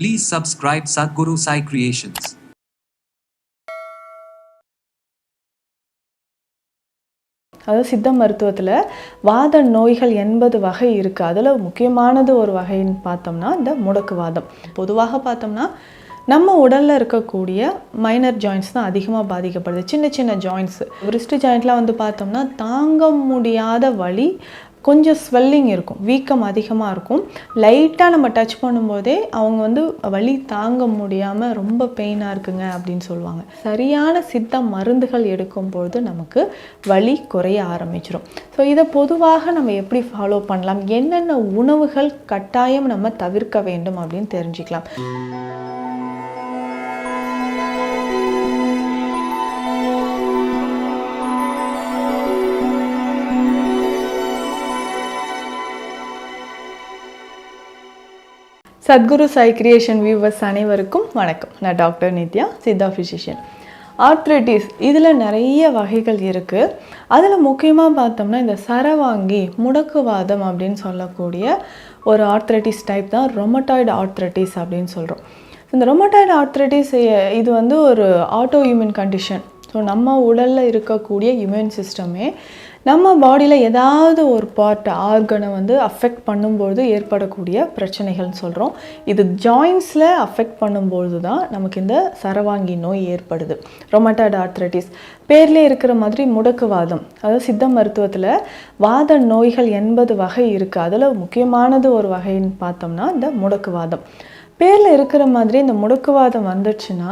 Please subscribe Sadhguru Sai Creations. அதாவது சித்த மருத்துவத்தில் வாத நோய்கள் எண்பது வகை இருக்குது அதில் முக்கியமானது ஒரு வகைன்னு பார்த்தோம்னா இந்த முடக்கு வாதம் பொதுவாக பார்த்தோம்னா நம்ம உடலில் இருக்கக்கூடிய மைனர் ஜாயின்ஸ் தான் அதிகமாக பாதிக்கப்படுது. சின்ன சின்ன ஜாயின்ஸ் ரிஸ்ட் ஜாயிண்ட்லாம் வந்து பார்த்தோம்னா தாங்க முடியாத வலி கொஞ்சம் ஸ்வெல்லிங் இருக்கும் வீக்கம் அதிகமாக இருக்கும். லைட்டாக நம்ம டச் பண்ணும்போதே அவங்க வந்து வலி தாங்க முடியாமல் ரொம்ப பெயினாக இருக்குங்க அப்படின்னு சொல்லுவாங்க. சரியான சித்த மருந்துகள் எடுக்கும்பொழுது நமக்கு வலி குறைய ஆரம்பிச்சிடும் ஸோ இதை பொதுவாக நம்ம எப்படி ஃபாலோ பண்ணலாம்? என்னென்ன உணவுகள் கட்டாயம் நம்ம தவிர்க்க வேண்டும் அப்படின்னு தெரிஞ்சுக்கலாம். சத்குரு சாய் கிரியேஷன் வியூவர்ஸ் அனைவருக்கும் வணக்கம். நான் doctor Nithya Siddha physician arthritis இதில் நிறைய வகைகள் இருக்குது அதில் முக்கியமாக பார்த்தோம்னா இந்த சரவாங்கி முடக்குவாதம் அப்படின்னு சொல்லக்கூடிய ஒரு ஆர்த்ரைட்டிஸ் டைப் தான் ரொமட்டாய்டு ஆர்த்ரைட்டிஸ் அப்படின்னு சொல்கிறோம் இந்த ரொமட்டாய்டு ஆர்த்ரைட்டிஸ் இது வந்து ஒரு ஆட்டோ இம்யூன் கண்டிஷன் ஸோ நம்ம உடலில் இருக்கக்கூடிய இம்யூன் சிஸ்டமே நம்ம பாடியில் ஏதாவது ஒரு பார்ட் ஆர்கனை வந்து அஃபெக்ட் பண்ணும்போது ஏற்படக்கூடிய பிரச்சனைகள்னு சொல்கிறோம் இது ஜாயின்ஸில் அஃபெக்ட் பண்ணும்பொழுது தான் நமக்கு இந்த சரவாங்கி நோய் ஏற்படுது. ரொமட்டாய்டு ஆர்த்ரைட்டிஸ் பேர்லேயே இருக்கிற மாதிரி முடக்குவாதம். அதாவது சித்த மருத்துவத்தில் வாத நோய்கள் எண்பது வகை இருக்குது அதில் முக்கியமானது ஒரு வகைன்னு பார்த்தோம்னா இந்த முடக்குவாதம். பேரில் இருக்கிற மாதிரி இந்த முடக்குவாதம் வந்துச்சுன்னா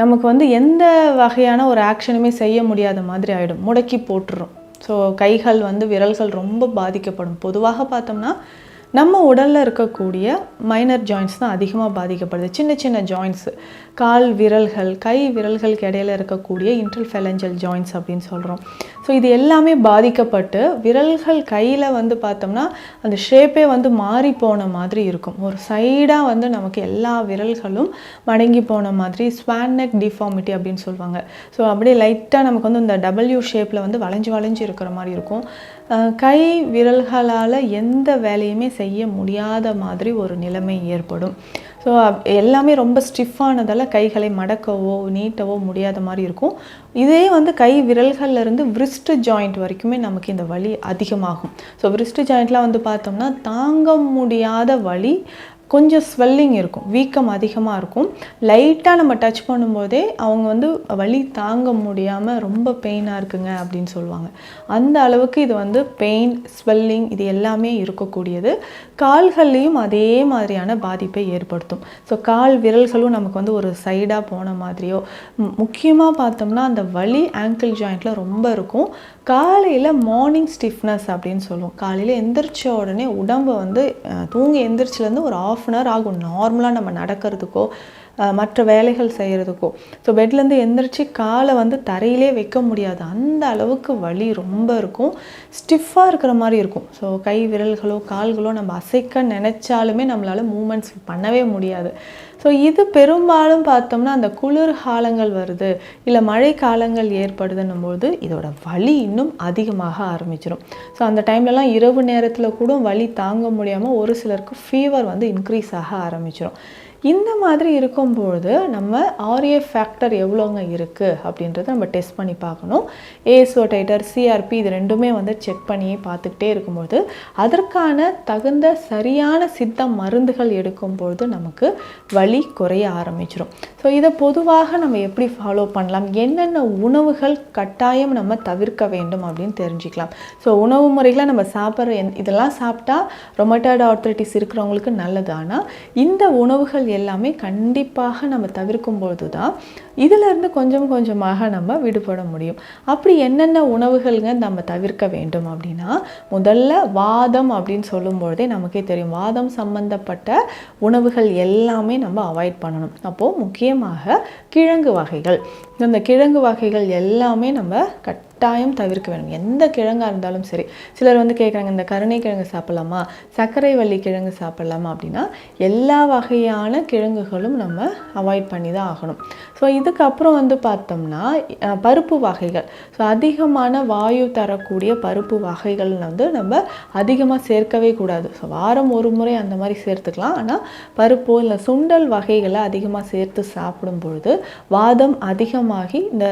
நமக்கு வந்து எந்த வகையான ஒரு ஆக்ஷனுமே செய்ய முடியாத மாதிரி ஆகிடும் முடக்கி போட்டுரும். ஸோ கைகள் வந்து விரல்கள் ரொம்ப பாதிக்கப்படும். பொதுவாக பார்த்தோம்னா நம்ம உடலில் இருக்கக்கூடிய மைனர் ஜாயின்ஸ் தான் அதிகமாக பாதிக்கப்படுது. சின்ன சின்ன ஜாயின்ஸு கால் விரல்கள் கை விரல்களுக்கு இடையில இருக்கக்கூடிய இன்டர்ஃபெலஞ்சல் ஜாயின்ஸ் அப்படின்னு சொல்கிறோம் ஸோ இது எல்லாமே பாதிக்கப்பட்டு விரல்கள் கையில் வந்து பார்த்தோம்னா அந்த ஷேப்பே வந்து மாறி போன மாதிரி இருக்கும். ஒரு சைடாக வந்து நமக்கு எல்லா விரல்களும் மடங்கி போன மாதிரி ஸ்வானக் டிஃபார்மிட்டி அப்படின்னு சொல்லுவாங்க. ஸோ அப்படியே லைட்டாக நமக்கு வந்து இந்த டபிள்யூ ஷேப்பில் வந்து வளைஞ்சு வளைஞ்சு இருக்கிற மாதிரி இருக்கும். கை விரல்களால் எந்த வேலையுமே செய்ய முடியாத மாதிரி ஒரு நிலைமை ஏற்படும். ஸோ எல்லாமே ரொம்ப ஸ்டிஃபானதால் கைகளை மடக்கவோ நீட்டவோ முடியாத மாதிரி இருக்கும். இதே வந்து கை விரல்கள்லேருந்து விரிஸ்ட் ஜாயிண்ட் வரைக்குமே நமக்கு இந்த வலி அதிகமாகும். ஸோ விரிஸ்ட் ஜாயிண்ட்லாம் வந்து பார்த்தோம்னா தாங்க முடியாத வலி கொஞ்சம் ஸ்வெல்லிங் இருக்கும் வீக்கம் அதிகமாக இருக்கும். லைட்டாக நம்ம டச் பண்ணும்போதே அவங்க வந்து வலி தாங்க முடியாமல் ரொம்ப பெயினாக இருக்குங்க அப்படின்னு சொல்லுவாங்க. அந்த அளவுக்கு இது வந்து பெயின் ஸ்வெல்லிங் இது எல்லாமே இருக்கக்கூடியது. கால்கள்லேயும் அதே மாதிரியான பாதிப்பை ஏற்படுத்தும். ஸோ கால் விரல்களும் நமக்கு வந்து ஒரு சைடாக போன மாதிரியோ முக்கியமாக பார்த்தோம்னா அந்த வலி ஆங்கிள் ஜாயிண்டில் ரொம்ப இருக்கும். காலையில் மார்னிங் ஸ்டிஃப்னஸ் அப்படின்னு சொல்லுவோம். காலையில் எந்திரிச்ச உடனே உடம்பு வந்து தூங்கி எந்திரிச்சிலேருந்து ஒரு ஆஃப் அன் ஹவர் ஆகும். நார்மலாக நம்ம நடக்கிறதுக்கோ மற்ற வேலைகள் செய்கிறதுக்கோ ஸோ பெட்லேருந்து எந்திரிச்சு காலை வந்து தரையிலே வைக்க முடியாது. அந்த அளவுக்கு வலி ரொம்ப இருக்கும். ஸ்டிஃபாக இருக்கிற மாதிரி இருக்கும். ஸோ கை விரல்களோ கால்களோ நம்ம அசைக்க நினச்சாலுமே நம்மளால் மூமெண்ட்ஸ் பண்ணவே முடியாது. ஸோ இது பெரும்பாலும் பார்த்தோம்னா அந்த குளிர் காலங்கள் வருது இல்லை மழை காலங்கள் ஏற்படுதுன்னும் போது இதோட வலி இன்னும் அதிகமாக ஆரம்பிச்சிடும் ஸோ அந்த டைம்லலாம் இரவு நேரத்தில் கூட வலி தாங்க முடியாமல் ஒரு சிலருக்கு ஃபீவர் வந்து இன்க்ரீஸ் ஆக ஆரம்பிச்சிடும் இந்த மாதிரி இருக்கும்பொழுது நம்ம ஆர்ஏ ஃபேக்டர் எவ்வளோங்க இருக்குது அப்படின்றத நம்ம டெஸ்ட் பண்ணி பார்க்கணும். ஏஎஸ்ஓ டைட்டர் சிஆர்பி இது ரெண்டுமே வந்து செக் பண்ணி பார்த்துக்கிட்டே இருக்கும்போது அதற்கான தகுந்த சரியான சித்த மருந்துகள் எடுக்கும்பொழுது நமக்கு வலி குறைய ஆரம்பிச்சிடும் ஸோ இதை பொதுவாக நம்ம எப்படி ஃபாலோ பண்ணலாம்? என்னென்ன உணவுகள் கட்டாயம் நம்ம தவிர்க்க வேண்டும் அப்படின்னு தெரிஞ்சுக்கலாம். ஸோ உணவு முறைகளை நம்ம சாப்பிட்ற எந் இதெல்லாம் சாப்பிட்டா ரொமட்டாய்டு ஆர்த்ரைட்டிஸ் இருக்கிறவங்களுக்கு நல்லது. ஆனால் இந்த உணவுகள் எல்லாமே கண்டிப்பாக நம்ம தவிர்க்கும் பொழுது தான் இதிலிருந்து கொஞ்சம் கொஞ்சமாக நம்ம விடுபட முடியும். அப்படி என்னென்ன உணவுகள்ங்க நம்ம தவிர்க்க வேண்டும் அப்படின்னா முதல்ல வாதம் அப்படின்னு சொல்லும்பொழுதே நமக்கே தெரியும். வாதம் சம்பந்தப்பட்ட உணவுகள் எல்லாமே நம்ம அவாய்ட் பண்ணணும். அப்போது முக்கியமாக கிழங்கு வகைகள். இந்த கிழங்கு வகைகள் எல்லாமே நம்ம கட் கட்டாயம் தவிர்க்க வேண்டும். எந்த கிழங்காக இருந்தாலும் சரி. சிலர் வந்து கேட்குறாங்க இந்த கருணை கிழங்கு சாப்பிடலாமா? சர்க்கரை வள்ளி கிழங்கு சாப்பிட்லாமா அப்படின்னா எல்லா வகையான கிழங்குகளும் நம்ம அவாய்ட் பண்ணி தான் ஆகணும். ஸோ இதுக்கப்புறம் வந்து பார்த்தோம்னா பருப்பு வகைகள். ஸோ அதிகமான வாயு தரக்கூடிய பருப்பு வகைகள் வந்து நம்ம அதிகமாக சேர்க்கவே கூடாது. ஸோ வாரம் ஒரு முறை அந்த மாதிரி சேர்த்துக்கலாம். ஆனால் பருப்போ இல்லை சுண்டல் வகைகளை அதிகமாக சேர்த்து சாப்பிடும் பொழுது வாதம் அதிகமாகி இந்த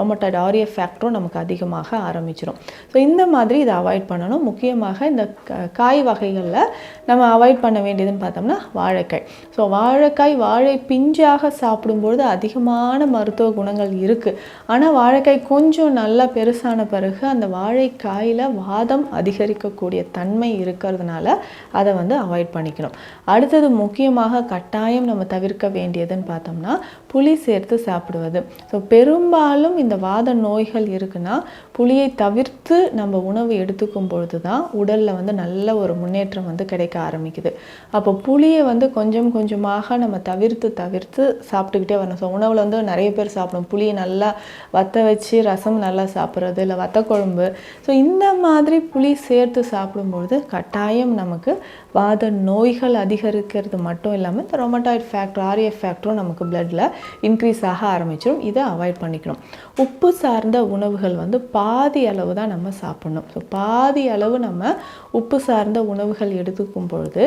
ரொமட்டாய்டு ஆரிய ஃபேக்டரும் நமக்கு அதிகமாக ஆரம்பிச்சிடும் ஸோ இந்த மாதிரி இதை அவாய்ட் பண்ணணும். முக்கியமாக இந்த க- காய் வகைகளில் நம்ம அவாய்ட் பண்ண வேண்டியதுன்னு பார்த்தோம்னா வாழைக்காய். ஸோ வாழைக்காய் வாழை பிஞ்சாக சாப்பிடும்பொழுது அதிகமான மருத்துவ குணங்கள் இருக்குது ஆனால் வாழைக்காய் கொஞ்சம் நல்லா பெருசான பிறகு அந்த வாழைக்காயில் வாதம் அதிகரிக்கக்கூடிய தன்மை இருக்கிறதுனால அதை வந்து அவாய்ட் பண்ணிக்கணும். அடுத்தது முக்கியமாக கட்டாயம் நம்ம தவிர்க்க வேண்டியதுன்னு பார்த்தோம்னா புளி சேர்த்து சாப்பிடுவது. ஸோ பெரும்பாலும் இந்த வாத நோய்கள் இருக்குன்னா புளியை தவிர்த்து நம்ம உணவு எடுத்துக்கும் பொழுது தான் உடலில் வந்து நல்ல ஒரு முன்னேற்றம் வந்து கிடைக்க ஆரம்பிக்குது. அப்போ புளியை வந்து கொஞ்சம் கொஞ்சமாக நம்ம தவிர்த்து தவிர்த்து சாப்பிட்டுக்கிட்டே வரணும். ஸோ உணவில் வந்து நிறைய பேர் சாப்பிடும். புளியை நல்லா வத்த வச்சு ரசம் நல்லா சாப்பிட்றது இல்லை வத்த குழம்பு. ஸோ இந்த மாதிரி புளி சேர்த்து சாப்பிடும்பொழுது கட்டாயம் நமக்கு வாத நோய்கள் அதிகரிக்கிறது மட்டும் இல்லாமல் இந்த ரொமட்டாய்டு ஃபேக்டர் ஆரியஃப் ஃபேக்டரும் நமக்கு பிளட்டில் இன்க்ரீஸ் ஆக ஆரம்பிச்சிடும் இதை அவாய்ட் பண்ணிக்கணும். உப்பு சார்ந்த உணவுகள் வந்து பாதி அளவு தான் நம்ம சாப்பிடணும். ஸோ பாதி அளவு நம்ம உப்பு சார்ந்த உணவுகள் எடுத்துக்கும் பொழுது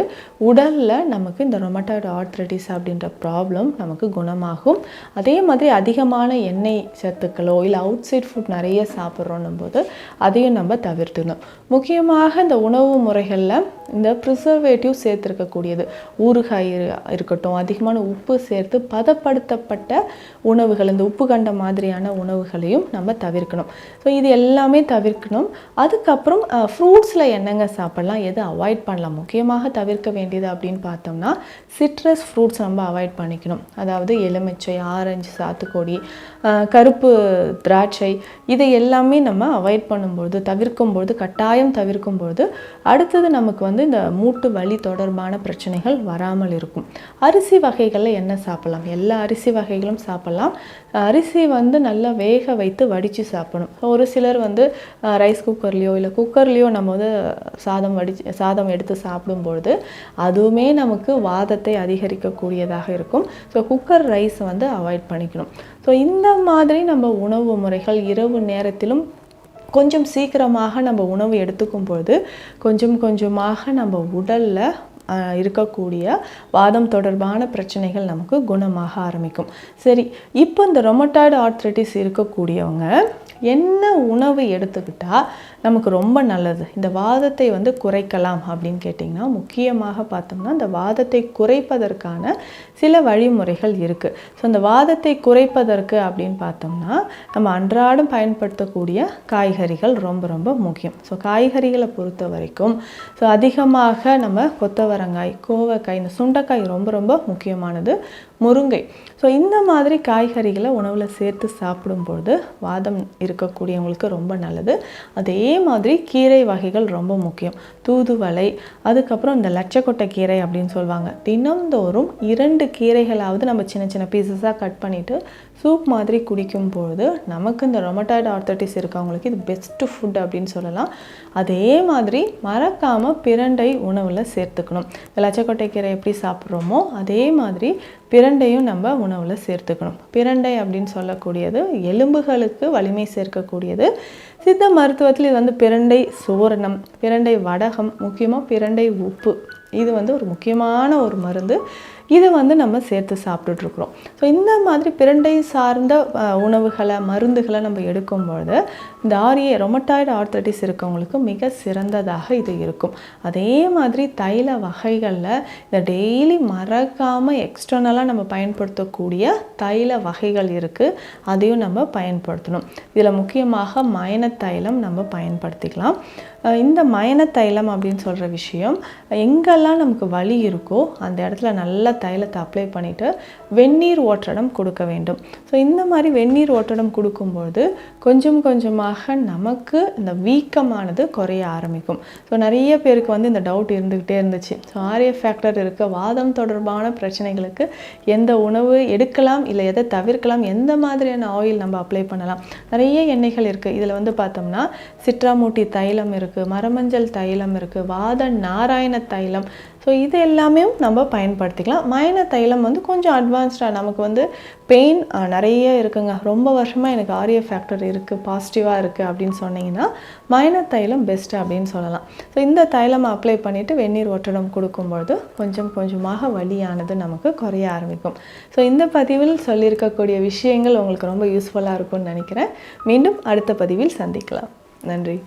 உடலில் நமக்கு இந்த ரொமட்டாய்டு ஆர்த்ரட்டிஸ் அப்படின்ற ப்ராப்ளம் நமக்கு குணமாகும். அதே மாதிரி அதிகமான எண்ணெய் சத்துக்களோ இல்லை அவுட் சைட் ஃபுட் நிறைய சாப்பிட்றோன்னும் போது அதையும் நம்ம தவிர்த்துணும் முக்கியமாக இந்த உணவு முறைகளில் இந்த ப்ரிசர்வேட்டிவ் சேர்த்துருக்கக்கூடியது. ஊறுகாய் இருக்கட்டும் அதிகமான உப்பு சேர்த்து பதப்படுத்தப்பட்ட உணவுகள் இந்த உப்பு கண்ட மாதிரியான உணவுகளையும் நம்ம தவிர்க்கணும். ஸோ இது எல்லாமே தவிர்க்கணும். அதுக்கப்புறம் ஃப்ரூட்ஸில் என்னங்க சாப்பிடலாம் எது அவாய்ட் பண்ணலாம்? முக்கியமாக தவிர்க்க வேண்டியது அப்படின்னு பார்த்தோம்னா சிட்ரஸ் ஃப்ரூட்ஸ் நம்ம அவாய்ட் பண்ணிக்கணும். அதாவது எலுமிச்சை ஆரஞ்சு சாத்துக்கொடி கருப்பு திராட்சை இதை எல்லாமே நம்ம அவாய்ட் பண்ணும்பொழுது தவிர்க்கும்பொழுது கட்டாயம் தவிர்க்கும்பொழுது அடுத்தது நமக்கு வந்து இந்த மூட்டு வலி தொடர்பான பிரச்சனைகள் வராமல் இருக்கும். அரிசி வகைகளில் என்ன சாப்பிடலாம்? எல்லா அரிசி வகைகளும் சாப்பிடலாம். அரிசி வந்து நல்லா வேக வைத்து வடித்து சாப்பிடணும். ஒரு சிலர் வந்து ரைஸ் குக்கர்லேயோ இல்லை குக்கர்லேயோ நம்ம வந்து சாதம் வடிச்சு சாதம் எடுத்து சாப்பிடும்பொழுது அதுவுமே நமக்கு வாதத்தை அதிகரிக்கக்கூடியதாக இருக்கும். ஸோ குக்கர் ரைஸ் வந்து அவாய்ட் பண்ணிக்கணும். ஸோ இந்த மாதிரி நம்ம உணவு முறைகள் இரவு நேரத்திலும் கொஞ்சம் சீக்கிரமாக நம்ம உணவு எடுத்துக்கும் பொழுது கொஞ்சம் கொஞ்சமாக நம்ம உடலில் இருக்கக்கூடிய வாதம் தொடர்பான பிரச்சனைகள் நமக்கு குணமாக ஆரம்பிக்கும். சரி இப்போ இந்த ரொமட்டாய்டு ஆர்த்ரைட்டிஸ் இருக்கக்கூடியவங்க என்ன உணவு எடுத்துக்கிட்டால் நமக்கு ரொம்ப நல்லது. இந்த வாதத்தை வந்து குறைக்கலாம் அப்படின்னு கேட்டிங்கன்னா முக்கியமாக பார்த்தோம்னா இந்த வாதத்தை குறைப்பதற்கான சில வழிமுறைகள் இருக்குது ஸோ இந்த வாதத்தை குறைப்பதற்கு அப்படின்னு பார்த்தோம்னா நம்ம அன்றாடம் பயன்படுத்தக்கூடிய காய்கறிகள் ரொம்ப ரொம்ப முக்கியம். ஸோ காய்கறிகளை பொறுத்த வரைக்கும் ஸோ அதிகமாக நம்ம கொத்தவரங்காய் கோவக்காய் இந்த சுண்டைக்காய் ரொம்ப ரொம்ப முக்கியமானது முருங்கை. ஸோ இந்த மாதிரி காய்கறிகளை உணவில் சேர்த்து சாப்பிடும்பொழுது வாதம் இருக்கக்கூடியவங்களுக்கு ரொம்ப நல்லது. அதே மாதிரி கீரை வகைகள் ரொம்ப முக்கியம். தூதுவளை அதுக்கப்புறம் இந்த லட்சக்கொட்டை கீரை அப்படின்னு சொல்லுவாங்க தினம்தோறும் இரண்டு கீரைகளாவது நம்ம சின்ன சின்ன பீசஸாக கட் பண்ணிவிட்டு சூப் மாதிரி குடிக்கும் பொழுது நமக்கு இந்த ரொமட்டாய்டு ஆர்த்தட்டிஸ் இருக்கவங்களுக்கு இது பெஸ்ட்டு ஃபுட் அப்படின்னு சொல்லலாம். அதே மாதிரி மறக்காமல் பிரண்டை உணவில் சேர்த்துக்கணும். இந்த லட்சக்கொட்டை கீரை எப்படி சாப்பிட்றோமோ அதே மாதிரி பிரண்டையும் நம்ம உணவில் சேர்த்துக்கணும். பிரண்டை அப்படின்னு சொல்லக்கூடியது எலும்புகளுக்கு வலிமை சேர்க்கக்கூடியது. சித்த மருத்துவத்தில் இது வந்து பிரண்டை சோரணம் பிரண்டை வடகம் முக்கியமாக பிரண்டை உப்பு. இது வந்து ஒரு முக்கியமான ஒரு மருந்து. இதை வந்து நம்ம சேர்த்து சாப்பிட்டுட்ருக்குறோம். ஸோ இந்த மாதிரி பிரண்டை சார்ந்த உணவுகளை மருந்துகளை நம்ம எடுக்கும்பொழுது இந்த ஆரிய ரொமட்டாய்டு ஆர்த்தட்டிஸ் இருக்கவங்களுக்கு மிக சிறந்ததாக இது இருக்கும். அதே மாதிரி தைல வகைகளில் இந்த டெய்லி மறக்காமல் எக்ஸ்டர்னலாக நம்ம பயன்படுத்தக்கூடிய தைல வகைகள் இருக்குது அதையும் நம்ம பயன்படுத்தணும். இதில் முக்கியமாக மயன தைலம் நம்ம பயன்படுத்திக்கலாம். இந்த மயன தைலம் அப்படின்னு சொல்கிற விஷயம் எங்கள் எங்கெல்லாம் நமக்கு வலி இருக்கோ அந்த இடத்துல நல்லா தைலத்தை அப்ளை பண்ணிவிட்டு வெந்நீர் ஓட்டடம் கொடுக்க வேண்டும். ஸோ இந்த மாதிரி வெந்நீர் ஓட்டடம் கொடுக்கும்பொழுது கொஞ்சம் கொஞ்சமாக நமக்கு இந்த வீக்கமானது குறைய ஆரம்பிக்கும். ஸோ நிறைய பேருக்கு வந்து இந்த டவுட் இருந்துக்கிட்டே இருந்துச்சு. ஸோ ஆரிய ஃபேக்டர் இருக்க. வாதம் தொடர்பான பிரச்சனைகளுக்கு எந்த உணவு எடுக்கலாம் இல்லை எதை தவிர்க்கலாம் எந்த மாதிரியான ஆயில் நம்ம அப்ளை பண்ணலாம். நிறைய எண்ணெய்கள் இருக்குது இதில் வந்து பார்த்தோம்னா சிட்ராமூட்டி தைலம் இருக்குது மரமஞ்சள் தைலம் இருக்குது வாத நாராயண தைலம் ஸோ இது எல்லாமே நம்ம பயன்படுத்திக்கலாம். மயன தைலம் வந்து கொஞ்சம் அட்வான்ஸ்டாக நமக்கு வந்து பெயின் நிறைய இருக்குங்க. ரொம்ப வருஷமாக எனக்கு ஆரிய ஃபேக்டர் இருக்குது பாசிட்டிவாக இருக்குது அப்படின்னு சொன்னீங்கன்னா மயன தைலம் பெஸ்ட்டு அப்படின்னு சொல்லலாம். ஸோ இந்த தைலம் அப்ளை பண்ணிவிட்டு வெந்நீர் ஒட்டடம் கொடுக்கும்பொழுது கொஞ்சம் கொஞ்சமாக வலியானது நமக்கு குறைய ஆரம்பிக்கும். ஸோ இந்த பதிவில் சொல்லியிருக்கக்கூடிய விஷயங்கள் உங்களுக்கு ரொம்ப யூஸ்ஃபுல்லாக இருக்கும்னு நினைக்கிறேன். மீண்டும் அடுத்த பதிவில் சந்திக்கலாம். நன்றி.